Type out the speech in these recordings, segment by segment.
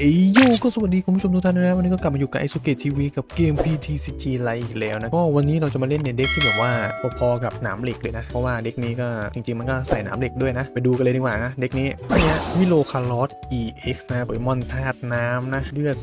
เอยโยก็สวัสดีคุณผู้ชมทุกท่านด้วยนะวันนี้ก็กลับมาอยู่กับไอซูเกตทีวีกับเกม PTCG ไลอีกแล้วนะก็วันนี้เราจะมาเล่นในเด็กที่แบบว่าพอๆกับหนามเหล็กเลยนะ เพราะว่าเด็กนี้ก็จริงๆ มันก็ใส่หนามเหล็กด้วยนะ ไปดูกันเลยดีกว่านะ เด็กนี้เนี้ยมิโลคาร์ลอส EX นะโปเกมอนธาตุน้ำนะ เลือด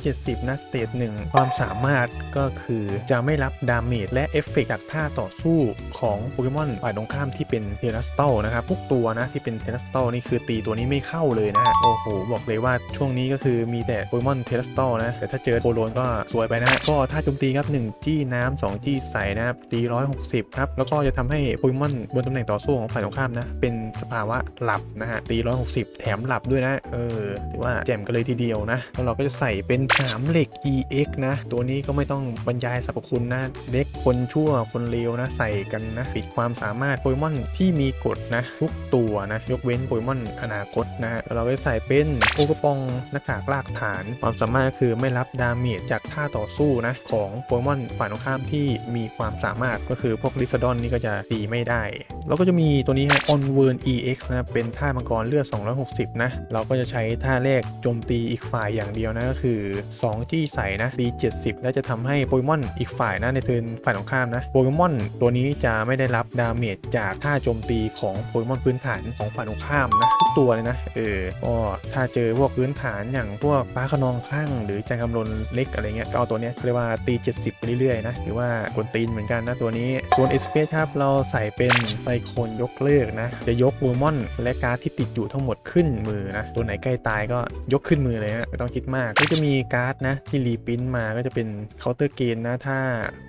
270 นะ สเตจหนึ่งความสามารถก็คือจะไม่รับดาเมจและเอฟเฟกต์จากท่าต่อสู้ของโปเกมอนฝ่ายตรงข้ามที่เป็นเทรัสโตนะครับทุกตัวนะที่เป็นเทรัสโตนี่คือตีตัวนี้ไม่เข้าเลยนะฮะโอ้โหบอกเลยว่าช่วงนี้ก็คือมีแต่โปเกมอนเทรัสโตนะ แต่ถ้าเจอโคโลนก็สวยไปนะก็ท่าโจมตีครับ 1 จี้น้ำ2จี้ใส่นะครับตี160 ครับ แล้วก็จะทำให้โปเกมอนบนตำแหน่งต่อสู้ของฝ่ายตรงข้ามนะ เป็นสภาวะหลับนะฮะตี160 แถมหลับด้วยนะ เออถือว่าแจ่มกันเลยทีเดียวนะ แล้วเราก็จะใส่เป็นหามเหล็ก EX นะ ตัวนี้ก็ไม่ต้องบรรยายสรรพคุณนะเด็กคนชั่วคนเลวนะ ใส่กันนะ ปิดความสามารถโปเกมอนที่มีกฎนะ ทุกตัวนะ ยกเว้นโปเกมอนอนาคตนะฮะแล้วเราก็จะใส่เป็นโอกระปองหน้ากากลากฐาน ความสามารถก็คือไม่รับดาเมจจากท่าต่อสู้นะของโปเกมอนฝ่ายตรงข้ามที่มีความสามารถก็คือพวกลิซดอนนี่ก็จะตีไม่ได้ แล้วก็จะมีตัวนี้ฮะ On w o r n EX นะเป็นท่ามังกรเลือด 260 นะ เราก็จะใช้ท่าแรกโจมตีอีกฝ่ายอย่างเดียวนะก็คือ 2 จี้ใส่นะตี70 และจะทำให้โปเกมอนอีกฝ่ายนะในเทิร์นฝ่ายตรงข้ามนะโปเกมอนตัวนี้จะไม่ได้รับดาเมจจากท่าโจมตีของโปเกมอนพื้นฐานของฝ่ายตรงข้ามนะทุกตัวเลยนะเออก็ถ้าเจอพวกพื้นฐานอย่ยางพวกป้าขนองข้างหรือจังกำลนเล็กอะไรเงี้ยก็เอาตัวเนี้ยเรียกว่าตี 70 ไปเรื่อยๆนะหรือว่ากวนตีนเหมือนกันนะตัวนี้ ส่วนเอสเปซครับเราใส่เป็นไบโคนยกเลิกนะ จะยกโปเกมอนและการ์ดที่ติดอยู่ทั้งหมดขึ้นมือนะตัวไหนใกล้ตายก็ยกขึ้นมือเลยนะไม่ต้องคิดมากก็จะมีการ์ดนะที่รีปรินท์มาก็จะเป็นเคาน์เตอร์เกนนะถ้า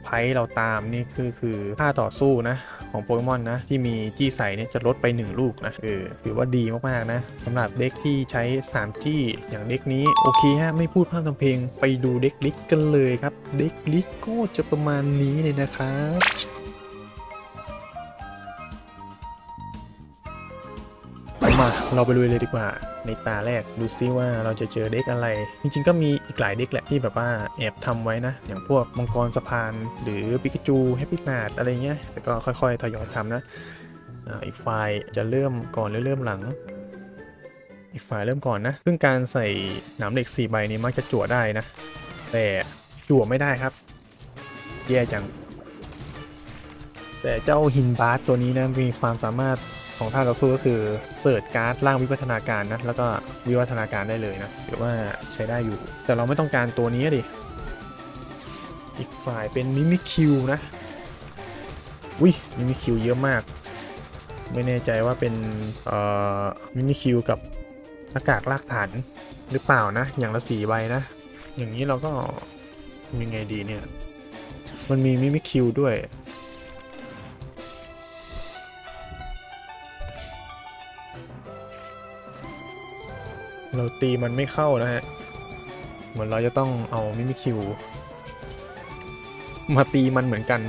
ไพ่เราตามนี่คือคือท่าต่อสู้นะ ของโปเกมอนนะ ที่มีจี้ใส่เนี่ยจะลดไป 1 ลูกนะเออถือว่าดีมากๆนะสำหรับเด็กที่ใช้ 3 จี้อย่างเด็กนี้ โอเคฮะไม่พูดพร่ำทำเพลงไปดูเด็กลิกกันเลยครับ เด็กลิกก็จะประมาณนี้เลยนะครับ เราไปลุยเลยดีกว่า ในตาแรกดูซิว่าเราจะเจอเด็กอะไร จริงๆ ก็มีอีกหลายเด็กแหละที่แบบว่าแอบทำไว้นะ อย่างพวกมังกรสะพาน หรือปิกาจูแฮปปี้นาดอะไรเงี้ยแต่ก็ค่อยๆ ทยอยทำนะอีกฝ่ายจะเริ่มก่อนหรือเริ่มหลัง อีกฝ่ายเริ่มก่อนนะ ซึ่งการใส่หนามเหล็ก4ใบนี้มักจะจั่วได้นะ แต่จั่วไม่ได้ครับ แย่จัง แต่เจ้าฮินบาร์ตัวนี้นะมีความสามารถ ของท่าต่อสู้ก็คือเสิร์ชการ์ดร่างวิวัฒนาการนะแล้วก็วิวัฒนาการได้เลยนะถือว่าใช้ได้อยู่ แต่เราไม่ต้องการตัวนี้ดิอีกฝ่ายเป็นมิมิคิวนะอุ้ยมิมิคิวเยอะมาก ไม่แน่ใจว่าเป็นเอ่อมิมิคิวกับหน้ากากลากฐานหรือเปล่านะ อย่างละสี่ใบนะ อย่างนี้เราก็ยังไงดีเนี่ย มันมีมิมิคิวด้วย เราตีมันไม่เข้านะฮะ เหมือนเราจะต้องเอามิมิคิว มาตีมันเหมือนกัน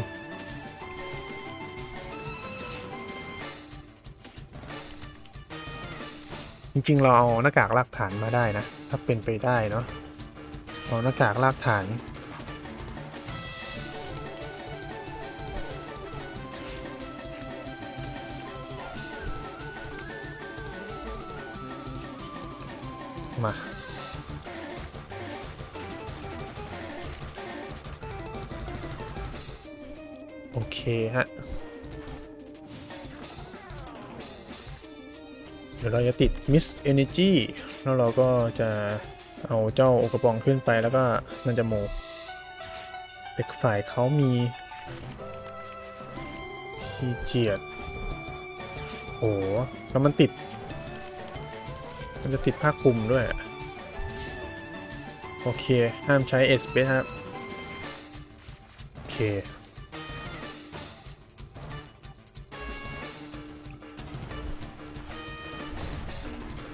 จริงๆ เราเอาหน้ากากลากฐานมาได้นะ ถ้าเป็นไปได้เนาะเอาหน้ากากลากฐาน โอเคฮะ เดี๋ยวเราจะติด Miss Energy แล้วเราก็จะเอาเจ้าโอกระปองขึ้นไปแล้วก็มันจะโมเด็กฝ่ายเขามีขี้เจียดโอ้แล้วมันติด มันจะติดผ้าคลุมด้วย โอเค ห้ามใช้เอสเปครับ โอเค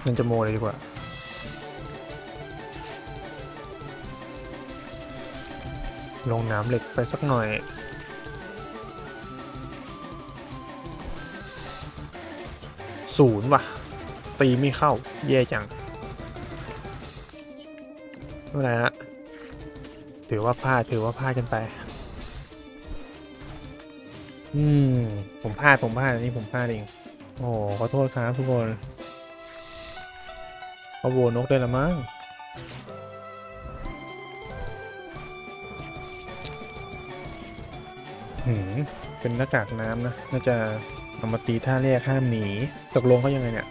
มันจะโมเลยดีกว่า ลงน้ำเหล็กไปสักหน่อย ศูนย์ว่ะ ตีไม่เข้า แย่จังไม่เป็นไรฮะถือว่าพลาดถือว่าพลาดกันไป อืม ผมพลาดผมพลาดอันนี้ผมพลาดเอง โอ้ขอโทษครับทุกคน เอาโวนกได้ละมั้งหืมเป็นหน้ากากน้ำนะ น่าจะเอามาตีท่าเรียกห้ามหนี ตกลงเขายังไงเนี่ย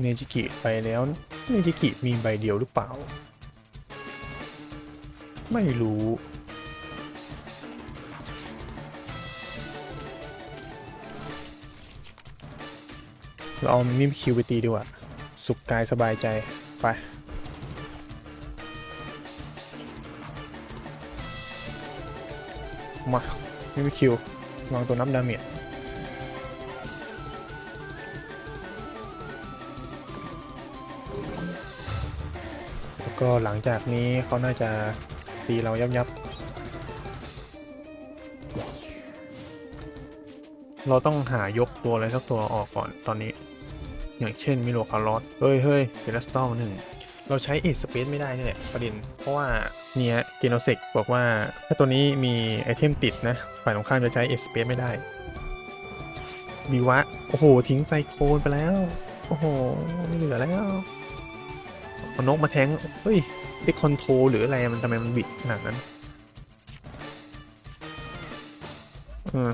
เนจิกิไปแล้ว เนจิกิมีใบเดียวหรือเปล่า ไม่รู้ เราเอามิมคิวไปตีดีกว่า สุขกายสบายใจ ไป มามิมคิววางตัวนับดาเมจแล้วก็หลังจากนี้เขาน่าจะตีเรายับยับเราต้องหายกตัวอะไรสักตัวออกก่อนตอนนี้ อย่างเช่นมิโลคาร์ลอสเฮ้ยเฮ้ยเจลสตอลหนึ่งเราใช้เอ s สเปซไม่ได้นี่แหละประเด็น เพราะว่าเนี่ยเกโนเซกบอกว่าถ้าตัวนี้มีไอเทมติดนะ ฝ่ายตรงข้ามจะใช้เอ s สเปซไม่ได้บีวะ โอ้โห ทิ้งไซโคลนไปแล้ว โอ้โห ไม่เหลือแล้วเอานกมาแทง เฮ้ยได้คอนโทรหรืออะไร มันทำไมมันบิดขนาดนั้นเออ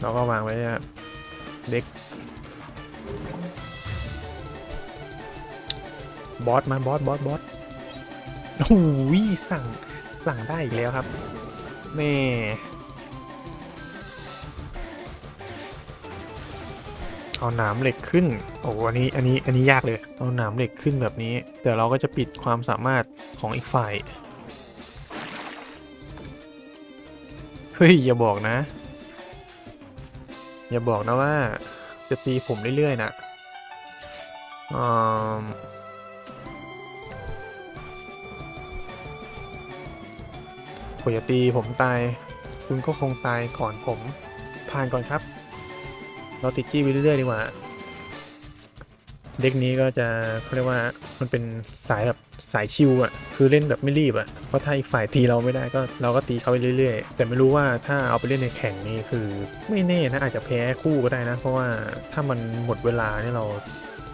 เราก็วางไว้เด็ก บอสมาบอสบอสบอสโอ้โหสั่งสั่งได้อีกแล้วครับแม่เอาหนามเหล็กขึ้น โอ้อันนี้อันนี้อันนี้ยากเลย เอาหนามเหล็กขึ้นแบบนี้แต่เราก็จะปิดความสามารถของอีกฝ่าย เฮ้ย อย่าบอกนะ อย่าบอกนะว่า จะตีผมเรื่อยๆนะอืม ผมจะตีผมตาย คุณก็คงตายก่อนผม ผ่านก่อนครับ เราติดจี้ไปเรื่อยๆดีกว่า เด็กนี้ก็จะเขาเรียกว่ามันเป็นสายแบบสายชิวอะ่ะ คือเล่นแบบไม่รีบอะ่ะ เพราะถ้าอีกฝ่ายตีเราไม่ได้ก็เราก็ตีเขาไปเรื่อยๆ แต่ไม่รู้ว่าถ้าเอาไปเล่นในแข่งนี่คือไม่แน่นะอาจจะแพ้คู่ก็ได้นะ เพราะว่าถ้ามันหมดเวลาเนี่ยเรา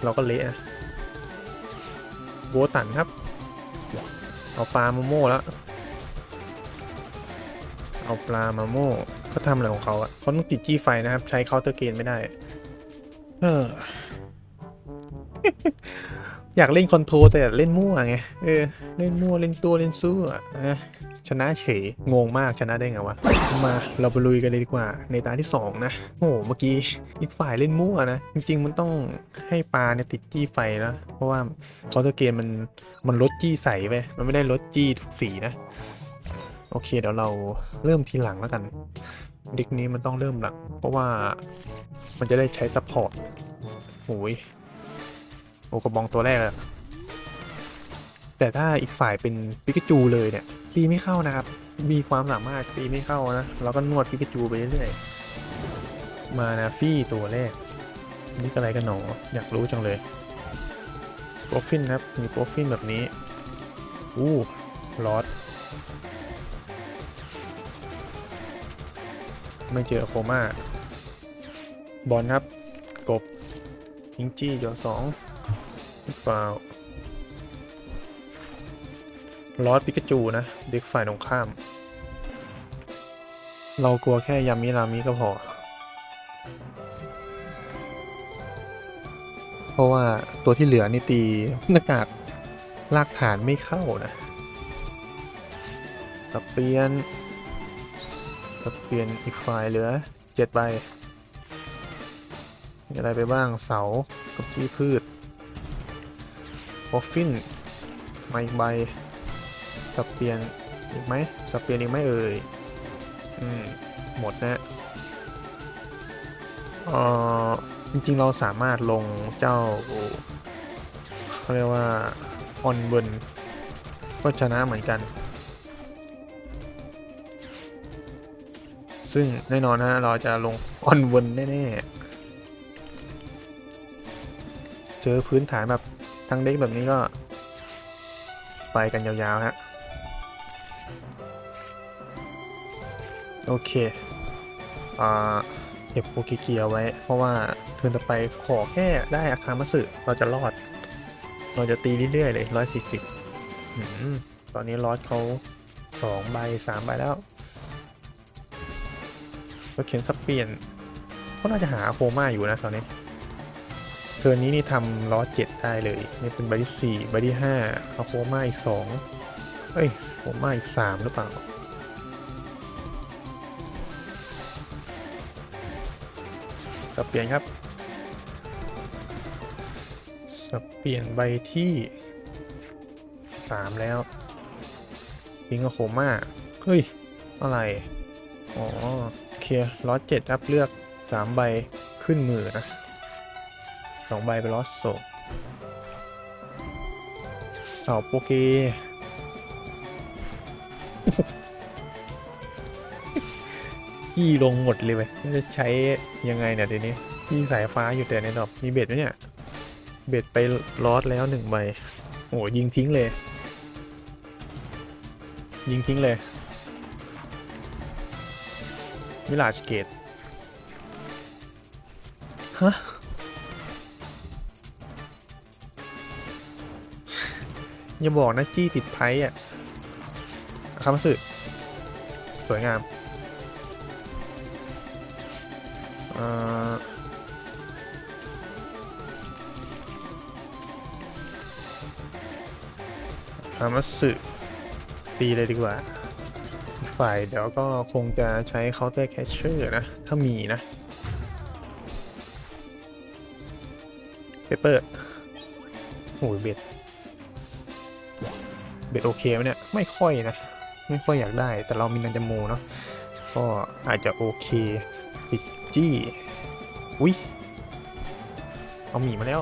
เราก็เละนะโบตันครับ เอาปลาโมโม่แล้ว เอาปลามาโม่เขาทำอะไรของเขาอะเขาต้องติดจี้ไฟนะครับ ใช้เคาน์เตอร์เกนไม่ได้ เออ อยากเล่นคอนโทรลแต่เล่นมั่วไง เออ เล่นมั่วเล่นตัวเล่นสู้อะนะชนะเฉยงงมากชนะได้ไงวะ มาเราไปลุยกันเลยดีกว่า ในตาที่ 2 นะโอ้โหเมื่อกี้อีกฝ่ายเล่นมั่วนะ จริง ๆ มันต้องให้ปลาเนี่ยติดจี้ไฟนะเพราะว่าคาน์เตอร์เกนมันมันลดจี้ใสไปมันไม่ได้ลดจี้ทุกสีนะ โอเค เดี๋ยวเราเริ่มทีหลังแล้วกัน เด็กนี้มันต้องเริ่มหลัง เพราะว่ามันจะได้ใช้ซัพพอร์ตโอ้ยโอกระบองตัวแรกอะแต่ถ้าอีกฝ่ายเป็นปิกาจูเลยเนี่ยตีไม่เข้านะครับ มีความสามารถตีไม่เข้านะเราก็นวดปิกาจูไปเรื่อยๆ มานาฟี่ตัวแรก นี่อะไรกันหนอ อยากรู้จังเลยโปรฟินครับ มีโปรฟินแบบนี้ อู้ลอด ไม่เจอโคม่าบอลครับ กบยิงจี้จอสองหรือเปล่าลอสปิกาจูนะ เด็กฝ่ายตรงข้าม เรากลัวแค่ยามิรามิก็พอ เพราะว่าตัวที่เหลือนี่ตีหน้ากากลากฐานไม่เข้านะสเปียน สเปลี่ยนอีกฝ่ายเหลือเจ็ดใบมีอะไรไปบ้างเสากับจี้พืชบอฟฟินมาอีกใบสเปลี่ยนอีกไหมสเปลี่ยนอีกไหมเอ่ยอืมหมดนะเออจริงๆเราสามารถลงเจ้าเขาเรียกว่าออนเบิร์นก็ชนะเหมือนกัน ซึ่งแน่นอนนะเราจะลงออนวนแน่ๆ เจอพื้นฐานแบบทั้งเด็กแบบนี้ก็ ไปกันยาวๆฮะ โอเค อ่าเก็บโปเกเกียไว้ เพราะว่าเทิร์นต่อไปขอแค่ได้อาคารมัสึเราจะรอด เราจะตีเรื่อยๆเลยร้อยสี่สิบตอนนี้ลอสเขาสองใบสามใบแล้ว ก็เขียนสับเปลี่ยนก็น่าจะหาโคม่าอยู่นะตอนนี้เทอร์นนี้นี่ทำล้อเจ็ดได้เลย นี่เป็นใบที่สี่ใบที่ห้าเอาโคม่าอีกสองเอ้ยโคม่าอีกสามหรือเปล่าสับเปลี่ยนครับ สับเปลี่ยนใบที่ 3 แล้วทิ้งโคม่า เฮ้ย อะไร อ๋อ คล็อตเจ็ดอัพเลือก3ใบขึ้นมือนะ2ใบไปล็อตโซเสาโปเกพี่ลงหมดเลยไม่รู้จะใช้ยังไงเนี่ยทีนี้พี่สายฟ้าอยู่แต่ในดอกมีเบ็ดไหมเนี่ย เบ็ดไปลอสแล้วหนึ่งใบ โอ้ยิงทิ้งเลย ยิงทิ้งเลย วิลาชเกตฮะอย่าบอกนะ จี้ติดไพ่อะคำสึสวยงามอ่อทามัตสึตีเลยดีกว่า ฝ่ายเดี๋ยวก็คงจะใช้เคาน์เตอร์แคชเชอร์นะ ถ้ามีนะเปเปอร์โอ้ยเบ็ด เบ็ดโอเคไหมเนี่ย ไม่ค่อยนะ ไม่ค่อยอยากได้ แต่เรามีนันจาโมเนาะ ก็อาจจะโอเคปิดจี้อุ้ยเอาหมีมาแล้ว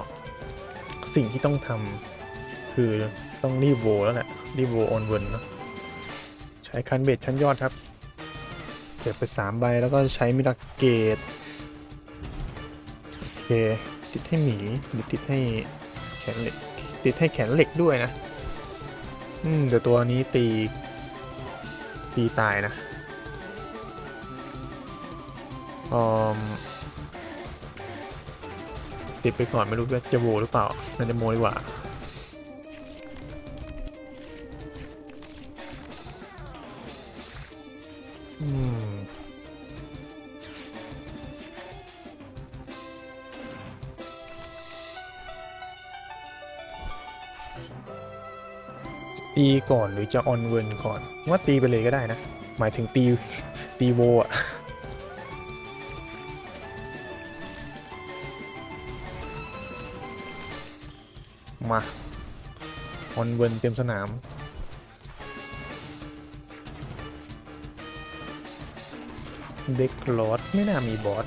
สิ่งที่ต้องทำคือต้องรีบโวแล้วแหละ รีบโวออนเวิร์นเนอะ ช้คันเบ็ดชั้นยอดครับเก็บไปสามใบแล้วก็ใช้มิราเกตโอเคติดให้หมีหรือติดให้แขนเหล็กติดให้แขนเหล็กด้วยนะ อืมเดี๋ยวตัวนี้ตี ตีตายนะอมติดไปก่อนไม่รู้ว่าจะโวหรือเปล่าน่าจะโมดีกว่า ตีก่อนหรือจะออนเวิร์นก่อนว่าตีไปเลยก็ได้นะ หมายถึงตีตีโวอะมาออนเวิร์นเต็มสนามเด็กลอดไม่น่ามีบอส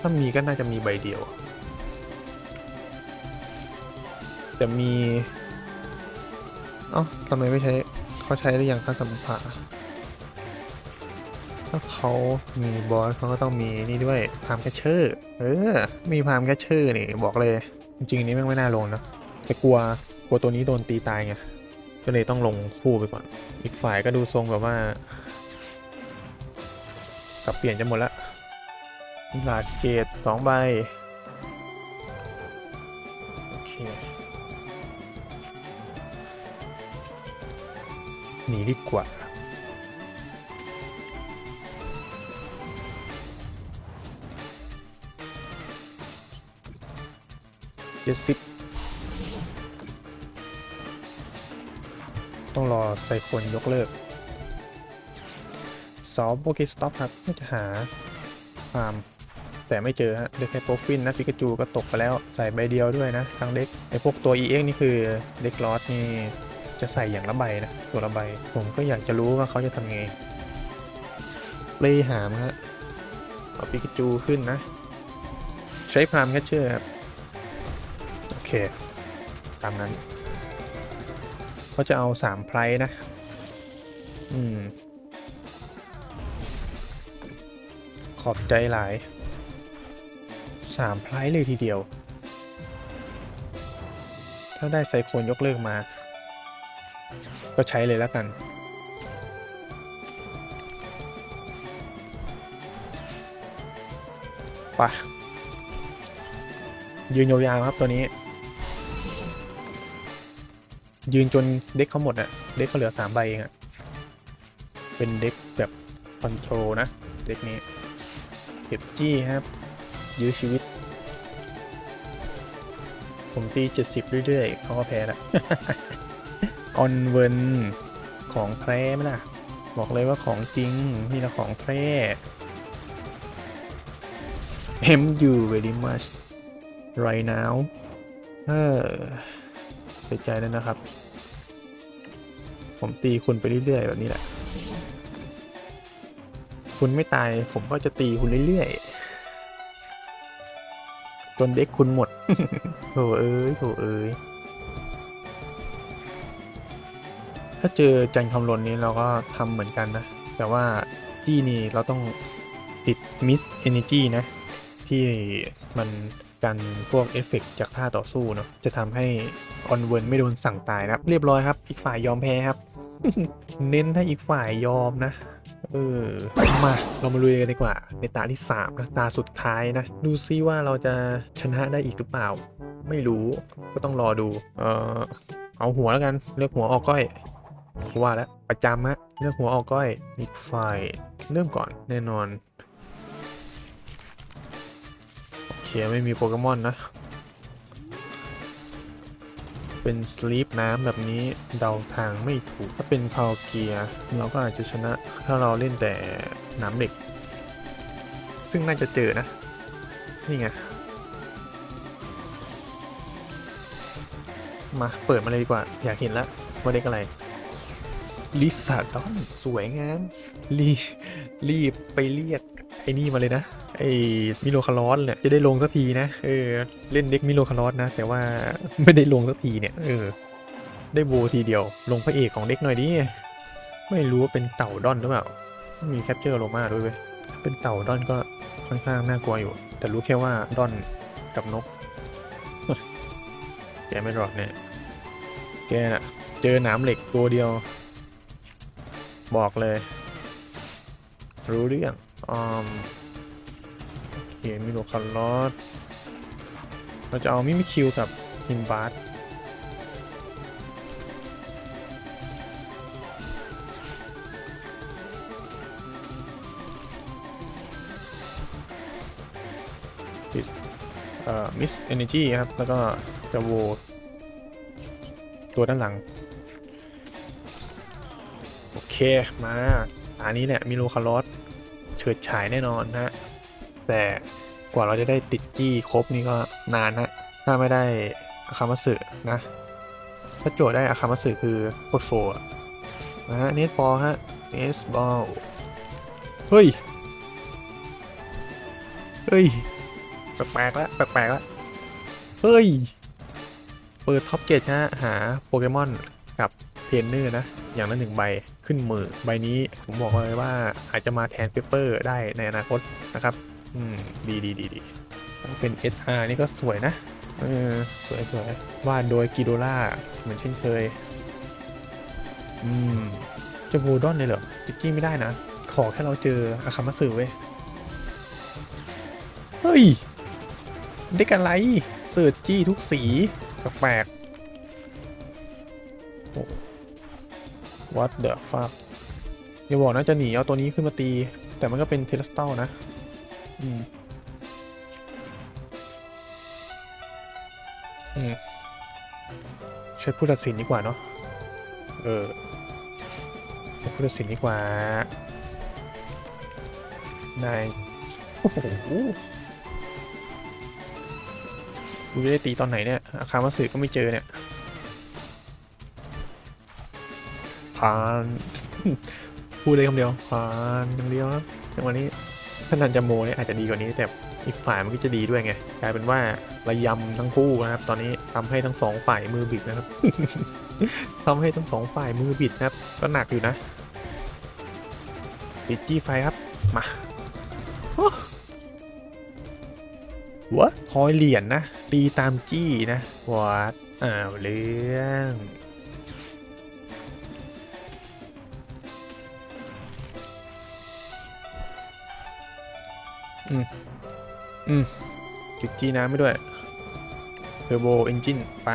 ถ้ามีก็น่าจะมีใบเดียว แต่มี เอ้าทำไมไม่ใช้เขาใช้หรือยังค่าสัมภาถ้าเขามีบอสเขาก็ต้องมีนี่ด้วยพามแคชเชอร์ เออ มีพามแคชเชอร์นี่บอกเลย จริงๆนนี้แม่งไม่น่าลงนะแต่กลัวกลัวตัวนี้โดนตีตายไงก็เลยต้องลงคู่ไปก่อน อีกฝ่ายก็ดูทรงแบบว่าสับเปลี่ยนจะหมดละลาสเกตสองใบ นีดีกว่า เจ็ดสิบ ต้องรอไซโคนยกเลิกซอฟโอเคสต็อปครับน่าจะหาฟาร์มแต่ไม่เจอฮะเด็กแค่โปรฟินนะปิกาจูก็ตกไปแล้วใส่ใบเดียวด้วยนะทางเด็กไอพวกตัว EX นี่คือเด็กลอสนี่ จะใส่อย่างละใบนะตัวละใบ ผมก็อยากจะรู้ว่าเขาจะทำไงเลยหามฮะเอาปิกาจูขึ้นนะ ใช้พรามแคชเชอร์ครับ โอเค ตามนั้นเขาจะเอาสามไพรนะ อืม ขอบใจหลายสามไพรเลยทีเดียว ถ้าได้ไซโคนยกเลิกมา ก็ใช้เลยแล้วกัน ปะยืนยาวๆครับตัวนี้ ยืนจนเด็กเขาหมดอะเด็กเขาเหลือสามใบเองอะเป็นเด็กแบบคอนโทรลนะ เด็กนี้เก็บจี้ครับ ยื้อชีวิต ผมตี 70 เรื่อยๆเขาก็แพ้ละ ออนเวนของแท้ไหมล่ะ บอกเลยว่าของจริงนี่ละของแท้ M you very much right now เออเสียใจแล้วนะครับ ผมตีคุณไปเรื่อยๆแบบนี้แหละ คุณไม่ตายผมก็จะตีคุณเรื่อยๆ จนเด็กคุณหมดโถเอ้ยโถเอ้ย ถ้าเจอจันคำลนนี้เราก็ทำเหมือนกันนะ แต่ว่าที่นี่เราต้องติดมิสเอเนจีนะ ที่มันกันพวกเอฟเฟกต์จากท่าต่อสู้เนาะจะทำให้ออนเวิร์นไม่โดนสั่งตายนะครับ เรียบร้อยครับ อีกฝ่ายยอมแพ้ครับ เน้นให้อีกฝ่ายยอมนะเออมาเรามาลุยกันดีกว่า ในตาที่ 3 นะ ตาสุดท้ายนะ ดูซิว่าเราจะชนะได้อีกหรือเปล่า ไม่รู้ก็ต้องรอดู เออเอาหัวแล้วกัน เลือกหัวออกก้อย ว่าแล้วประจำฮะเลือกหัวออกก้อยอีกฝ่ายเริ่มก่อนแน่นอนโอเคไม่มีโปเกมอนนะ เป็นสลีปน้ำแบบนี้เดาทางไม่ถูก ถ้าเป็นพาวเกียเราก็อาจจะชนะ ถ้าเราเล่นแต่น้ำเหล็ก ซึ่งน่าจะเจอนะ นี่ไงมาเปิดมาเลยดีกว่า อยากเห็นแล้วว่าเด็กอะไร ลิซาดอนสวยงามรีรีบไปเรียกไอ้นี่มาเลยนะ ไอ้มิโลคาร์ลอสเนี่ยจะได้ลงสักทีนะ เออ เล่นเด็กมิโลคาร์ลอสนะ แต่ว่าไม่ได้ลงสักทีเนี่ย เออ ได้โบทีเดียว ลงพระเอกของเด็กหน่อยดิ ไม่รู้ว่าเป็นเต่าดอนหรือเปล่า มีแคปเจอร์โลมาด้วยเว้ยถ้าเป็นเต่าดอนก็ค่อนข้างน่ากลัวอยู่ แต่รู้แค่ว่าดอนกับนก แกไม่รอดเนี่ย แกน่ะ เจอหนามเหล็กตัวเดียว บอกเลย รู้เรื่องอืมโอเคมิโลคาร์ลอสเราจะเอามิมิคิวกับฮินบาร์เอ่อมิสเอเนจีครับ แล้วก็จะโวตัวด้านหลัง โอเคมาอันนี้เนี่ยมิโลคาร์ลอสเฉิดฉายแน่นอนนะแต่กว่าเราจะได้ติดจี้ครบนี่ก็นานนะถ้าไม่ได้อาคามัสึนะถ้าโจทย์ได้อาคามัสึคือโคตรโฟร์นะฮะเนสบอลฮะเนสบอลเฮ้ยเฮ้ยแปลกๆแล้วแปลกๆแล้วเฮ้ย เปิดท็อปเกตฮะหาโปเกมอนกับ เทรนเนอร์นะ อย่างละหนึ่งใบขึ้นมือ ใบนี้ผมบอกเลยว่าอาจจะมาแทนเปเปอร์ได้ในอนาคตนะครับ อืม ดีดีดีดีเป็น SR นี่ก็สวยนะ เออ สวยสวยวาดโดยกิโดล่าเหมือนเช่นเคย อืม จะบูดอนเลยเหรอจิกกี้ไม่ได้นะ ขอแค่เราเจออาคามาสึเว้ย เฮ้ย ได้กันไรเสิร์จี้ทุกสี แปลกๆ โอ้ What the fuck อย่าบอกนะจะหนีเอาตัวนี้ขึ้นมาตี แต่มันก็เป็นเทเลสเตลนะ อืม อืม ใช้ผู้ตัดสินดีกว่าเนาะ เออใช้ผู้ตัดสินดีกว่า นายโอ้โหกูจะได้ตีตอนไหนเนี่ยอาคามาสึก็ไม่เจอเนี่ย ผ่าน พูดเลยคำเดียวผ่านอย่างเดียวครับในวันนี้ถ้านันจะโมเนี่ยอาจจะดีกว่านี้แต่อีกฝ่ายมันก็จะดีด้วยไงกลายเป็นว่าระยำทั้งคู่นะครับ ตอนนี้ทำให้ทั้งสองฝ่ายมือบิดนะครับทำให้ทั้งสองฝ่ายมือบิดนะครับ ก็หนักอยู่นะปิดจี้ไฟครับมาวะทอยเหรียญนะ ตีตามจี้นะวัดอ้าวเรื่อง อืม อืมจุดจี้น้ำไม่ด้วยเทอร์โบเอนจินไป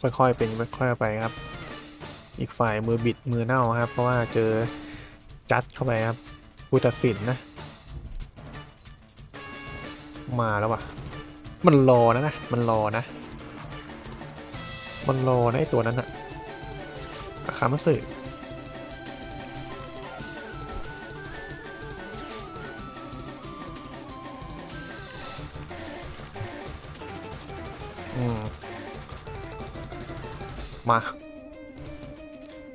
ค่อยๆ เป็นค่อยๆไปครับ อีกฝ่ายมือบิดมือเน่าครับ เพราะว่าเจอจัดเข้าไปครับผู้ตัดสินนะ มาแล้วว่ะ มันรอนะนะ มันรอนะ มันรอนะไอตัวนั้นอะอาคามาสึอืมมา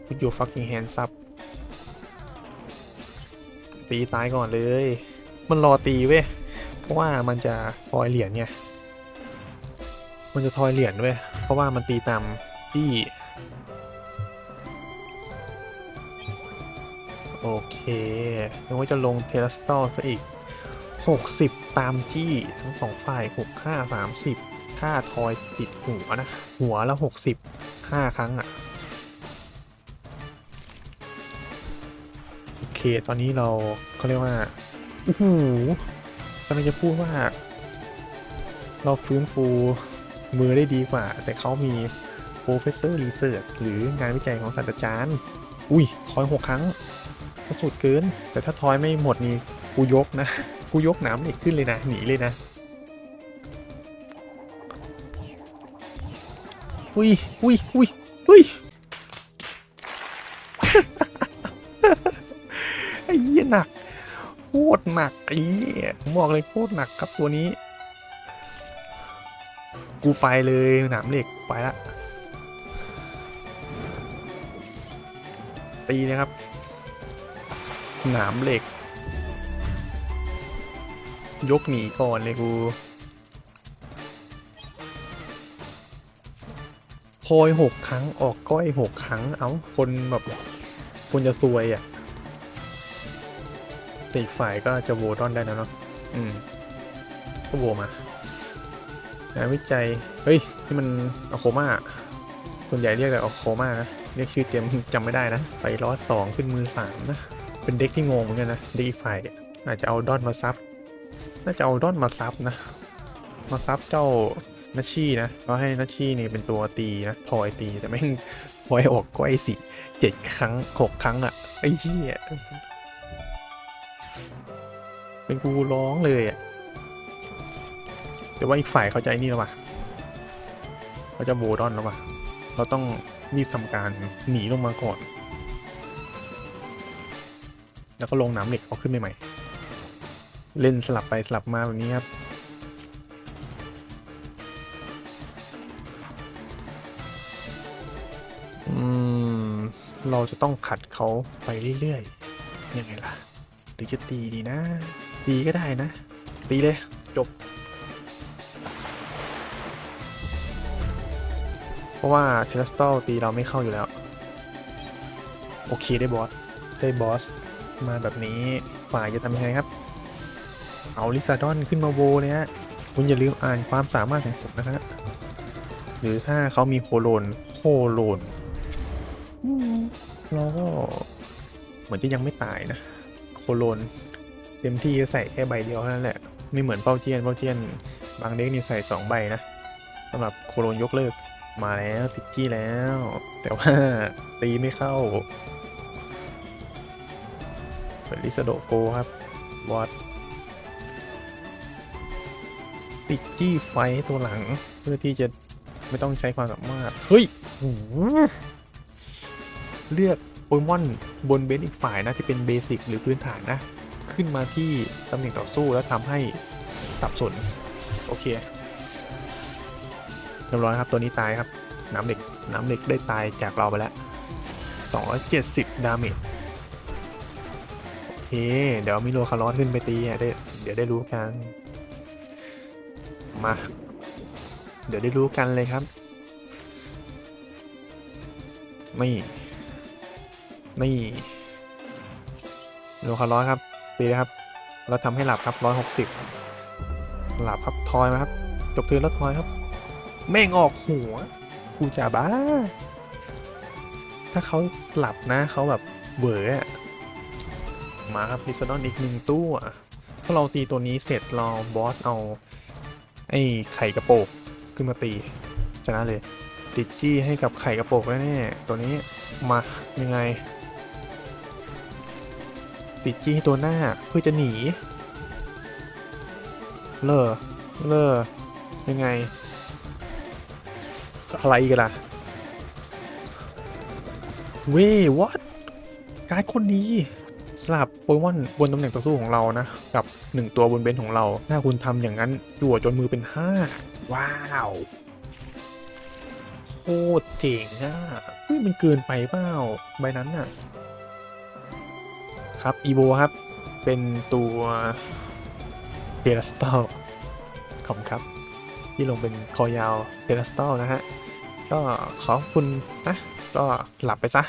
put your fucking hands up ตีตายก่อนเลย มันรอตีเว้ย เพราะว่ามันจะทอยเหรียญไงมันจะทอยเหรียญเว้ย เพราะว่ามันตีตามที่โอเคนึกว่าจะลงเทเลสตอลซะอีก 60 ตามจี้ทั้งสองฝ่าย 6 5 30 ถ้าทอยติดหัวนะ หัวละ 60 5 ครั้งอะ่ะ โอเค ตอนนี้เราเขาเรียกว่าโอ้โหกำลังจะพูดว่า เราฟื้นฟู มือได้ดีกว่า แต่เขามี Professor Research หรืองานวิจัยของศาสตราจารย์ อุ้ยทอยหกครั้งก็สุดเกิน แต่ถ้าทอยไม่หมดนี่กูยกนะ กูยกน้ำเหล็กขึ้นเลยนะ หนีเลยนะ อุ้ยอุ้ยอุ้ยอุ้ยไอ้เหี้ยหนักโคตรหนักไอ้เหี้ยผมบอกเลยโคตรหนักครับตัวนี้ กูไปเลยหนามเหล็กไปละตีนะครับ หนามเหล็ก ยกหนีก่อนเลยกูโพยหกครั้งออกก้อยหกครั้ง เอ้า คนแบบคนจะซวยอะตีฝ่ายก็จะโวดอนได้นะเนาะ อืม ก็โวมา งานวิจัย เฮ้ยนี่มันอะโคมาส่วนใหญ่เรียกแต่อะโคมานะ เรียกชื่อเต็มจำไม่ได้นะ ไปรอดสองขึ้นมือสามนะ เป็นเด็กที่งงเหมือนกันนะ เด็กอีกฝ่ายอาจจะเอาดอนมาซับ น่าจะเอาดอนมาซับนะ มาซับเจ้านัชชี่นะก็ให้นัชชี่นี่เป็นตัวตีนะทอยตีแต่ไม่งทอยออกก้อยสี่เจ็ดครั้งหกครั้งอะไอ้เหี้ยเป็นกูร้องเลยอะ แต่ว่าอีกฝ่ายเขาใจนี่แล้วว่ะเขาจะโบดอนแล้วว่ะ เราต้องรีบทำการหนีลงมาก่อน แล้วก็ลงน้ำเหล็กเอาขึ้นใหม่ๆเล่นสลับไปสลับมาแบบนี้ครับอืมเราจะต้องขัดเขาไปเรื่อยๆ ยังไงล่ะ หรือจะตีดีนะ ตีก็ได้นะ ตีเลย จบ ราะว่าเทเลสตอลตีเราไม่เข้าอยู่แล้ว โอเคได้บอส ได้บอส มาแบบนี้ฝ่ายจะทำยังไงครับ เอาลิซาดอนขึ้นมาโวเลยฮะคุณอย่าลืมอ่านความสามารถของผมนะฮะหรือถ้าเขามีโคโลนโคโลนเราก็เหมือนจะยังไม่ตายนะ โคโลนเต็มที่ก็ใส่แค่ใบเดียวเท่านั้นแหละ ไม่เหมือนเป้าเจียนเป้าเจียน บางเด็กนี่ใส่สองใบนะสำหรับโคโลนยกเลิก มาแล้วติดจี้แล้ว แต่ว่าตีไม่เข้าเป็นลิซโดโกครับบอสติดจี้ไฟตัวหลังเพื่อที่จะไม่ต้องใช้ความสามารถ เฮ้ยโหเลือกโปเกมอนบนเบนอีกฝ่ายนะที่เป็นเบสิกหรือพื้นฐานนะ ขึ้นมาที่ตำแหน่งต่อสู้แล้วทำให้สับสน โอเค รียบร้อยครับตัวนี้ตายครับ น้ำเหล็กน้ำเหล็กได้ตายจากเราไปแล้ว 270 ดาเมจโอเค เดี๋ยวมิโลคาร์ลอสขึ้นไปตีอะได้เดี๋ยวได้รู้กัน มา เดี๋ยวได้รู้กันเลยครับ ไม่ไม่โลคาร์ลอสครับตีเลยครับ เราทำให้หลับครับ160หลับครับทอยมาครับจบเทินแล้วทอยครับ แม่งออกหัวกูจะบ้า ถ้าเขาหลับนะเขาแบบเวอร์อะมาครับลิซาดอนอีกหนึ่งตู้อะถ้าเราตีตัวนี้เสร็จเราบอสเอา ไอ้ไข่กระโปกขึ้นมาตีชนะเลย ติดจี้ให้กับไข่กระโปรงแน่ๆตัวนี้มายังไง ติดจี้ให้ตัวหน้าเพื่อจะหนี เลอเลอยังไง อะไรกันล่ะ เว้ย what การ์ดคนดีสลับโปเกมอนบนตำแหน่งต่อสู้ของเรานะ กับ 1 ตัวบนเบนของเรา ถ้าคุณทำอย่างนั้นจั่วจนมือเป็น 5 ว้าวโคตรเจ๋งอะเฮ้ยมันเกินไปเปล่าใบนั้นน่ะ ครับอีโบครับ เป็นตัวเทเลสตอลขอบคุณครับ ที่ลงเป็นคอยาวเทเลสตอลนะฮะ ก็ขอบคุณนะ ก็หลับไปซะ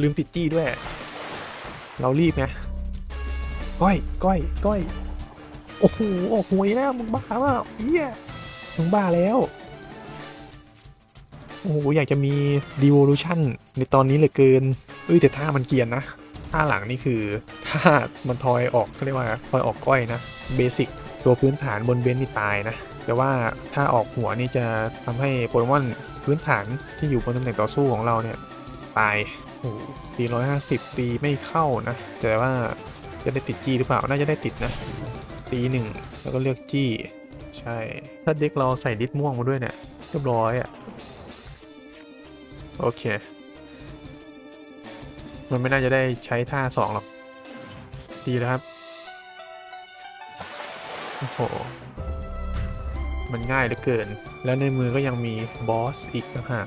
ลืมติดจี้ด้วย เรารีบไงก้อยก้อยก้อยโอ้โหโอ้โหยแล้วมึงบ้าเปล่าเฮียมึงบ้าแล้วโอ้โหอยากจะมี devolution ในตอนนี้เหลือเกินเอ้ยแต่ท่ามันเกียนนะท่าหลังนี่คือท่ามันทอยออกเขาเรียกว่าทอยออกก้อยนะเบสิกตัวพื้นฐานบนเบนซ์นี่ตายนะ แต่ว่าถ้าออกหัวนี่จะทำให้โปเกมอนพื้นฐานที่อยู่บนตำแหน่งต่อสู้ของเราเนี่ยตายโอ้ตีร้อยห้าสิบตีไม่เข้านะ แต่ว่าจะได้ติดจี้หรือเปล่า น่าจะได้ติดนะ ตีหนึ่งแล้วก็เลือกจี้ ใช่ ถ้าเด็กเราใส่ดิสม่วงมาด้วยเนี่ยเรียบร้อยอะ่ะ โอเค มันไม่น่าจะได้ใช้ท่าสองหรอก ดีแล้วครับ โอ้โห มันง่ายเหลือเกิน แล้วในมือก็ยังมีบอสอีกนะฮะ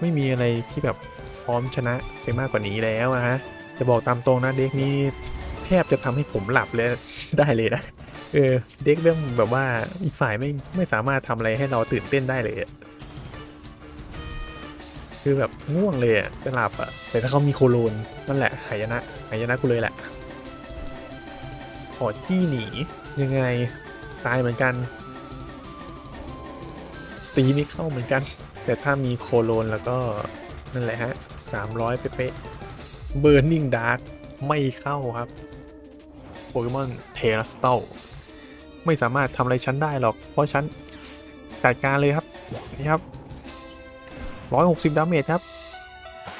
ไม่มีอะไรที่แบบพร้อมชนะไปมากกว่านี้แล้วนะฮะจะบอกตามตรงนะเด็กนี้แทบจะทำให้ผมหลับเลยได้เลยนะเออเด็กเรื่องแบบว่าอีกฝ่ายไม่ไม่สามารถทำอะไรให้เราตื่นเต้นได้เลยคือแบบง่วงเลยอะจะหลับอะแต่ถ้าเขามีโคโลนนั่นแหละหายนะหายนะกูเลยแหละขอจี้หนียังไงตายเหมือนกัน ตีไม่เข้าเหมือนกัน แต่ถ้ามีโคโลนแล้วก็นั่นแหละฮะ 300 เป๊ะเบ r ร์นิ่งดาร์กไม่เข้าครับ โปเกมอนเทรัสเตลไม่สามารถทำอะไรฉันได้หรอก เพราะฉันจัดการเลยครับ นี่ครับ 160 ดาเมจครับ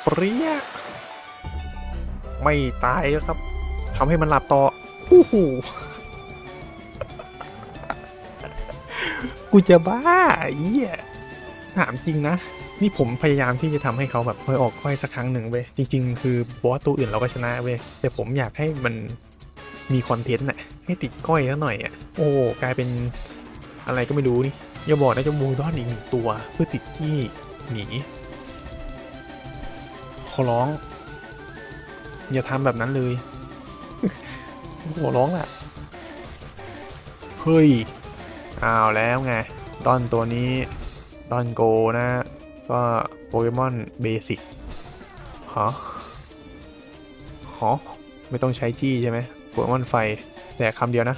เปรี้ย ไม่ตายครับทำให้มันหลับต่อโอ้โห กูจะบ้าไอ้เหี้ยถามจริงนะ นี่ผมพยายามที่จะทำให้เขาแบบค่อยออกค่อยสักครั้งหนึ่งเว้ยจริง ๆ คือบอสตัวอื่นเราก็ชนะเว้ยแต่ผมอยากให้มันมีคอนเทนต์น่ะให้ติดก้อยแล้วหน่อยอะโอ้กลายเป็นอะไรก็ไม่รู้นี่อย่าบอกนะจะมูดอนอีกหนึ่งตัว เพื่อติดที่หนีขอร้อง อย่าทำแบบนั้นเลยขอร้องล่ะ เฮ้ย เอาแล้วไงดอนตัวนี้ดอนโกนะ ก็โปเกมอนเบสิกฮะฮะไม่ต้องใช้จี้ใช่ไหมโปเกมอนไฟ แต่คำเดียวนะ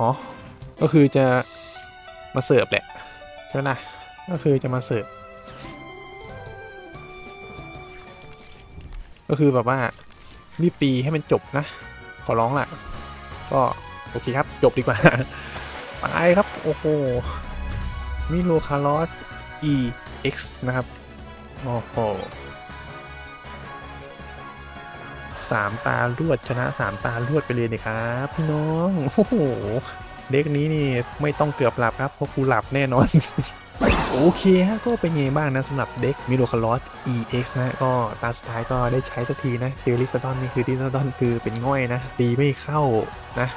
อ๋อก็คือจะมาเสิร์ฟแหละ ใช่ไหมล่ะ ก็คือจะมาเสิร์ฟ ก็คือแบบว่ารีบตีให้มันจบนะ ขอร้องล่ะ ก็โอเคครับ จบดีกว่า ไปครับ โอ้โห มิโลคาร์ลอส EX นะครับ โอ้โหสามตารวดชนะสามตารวดไปเลยนะครับ พี่น้อง โอ้โห เด็กนี้นี่ไม่ต้องเกือบหลับครับเพราะกูหลับแน่นอน โอเคฮะก็เป็นไงบ้างนะสำหรับเด็กมิโลคาร์ลอส EX นะก็ตาสุดท้ายก็ได้ใช้สักทีนะเทลิสดอนนี่คือดิสดอนคือเป็นง่อยนะ ตีไม่เข้านะ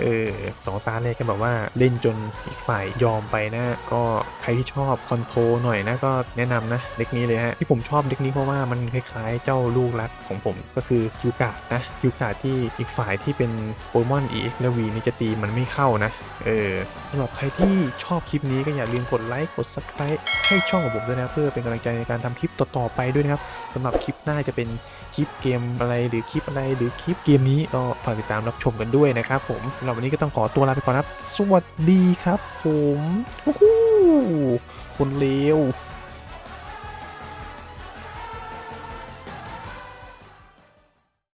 เออสองตาแรกก็แบบว่าเล่นจนอีกฝ่ายยอมไปนะ ก็ใครที่ชอบคอนโทรลหน่อยนะก็แนะนำนะเด็กนี้เลยฮะที่ผมชอบเด็กนี้เพราะว่ามันคล้ายๆเจ้าลูกรักของผมก็คือยูกะนะยูกะที่อีกฝ่ายที่เป็นโปเกมอน EX และ V นี่จะตีมันไม่เข้านะ เออสำหรับใครที่ชอบคลิปนี้ก็อย่าลืมกดไลค์กด subscribe ให้ช่องของผมด้วยนะเพื่อเป็นกำลังใจในการทำคลิปต่อๆไปด้วยนะครับสำหรับคลิปหน้าจะเป็น คลิปเกมอะไรหรือคลิปอะไรหรือคลิปเกมนี้ก็ฝากติดตามรับชมกันด้วยนะครับผมเราวันนี้ก็ต้องขอตัวลาไปก่อนครับ สวัสดีครับผมโอ้โหคนเลว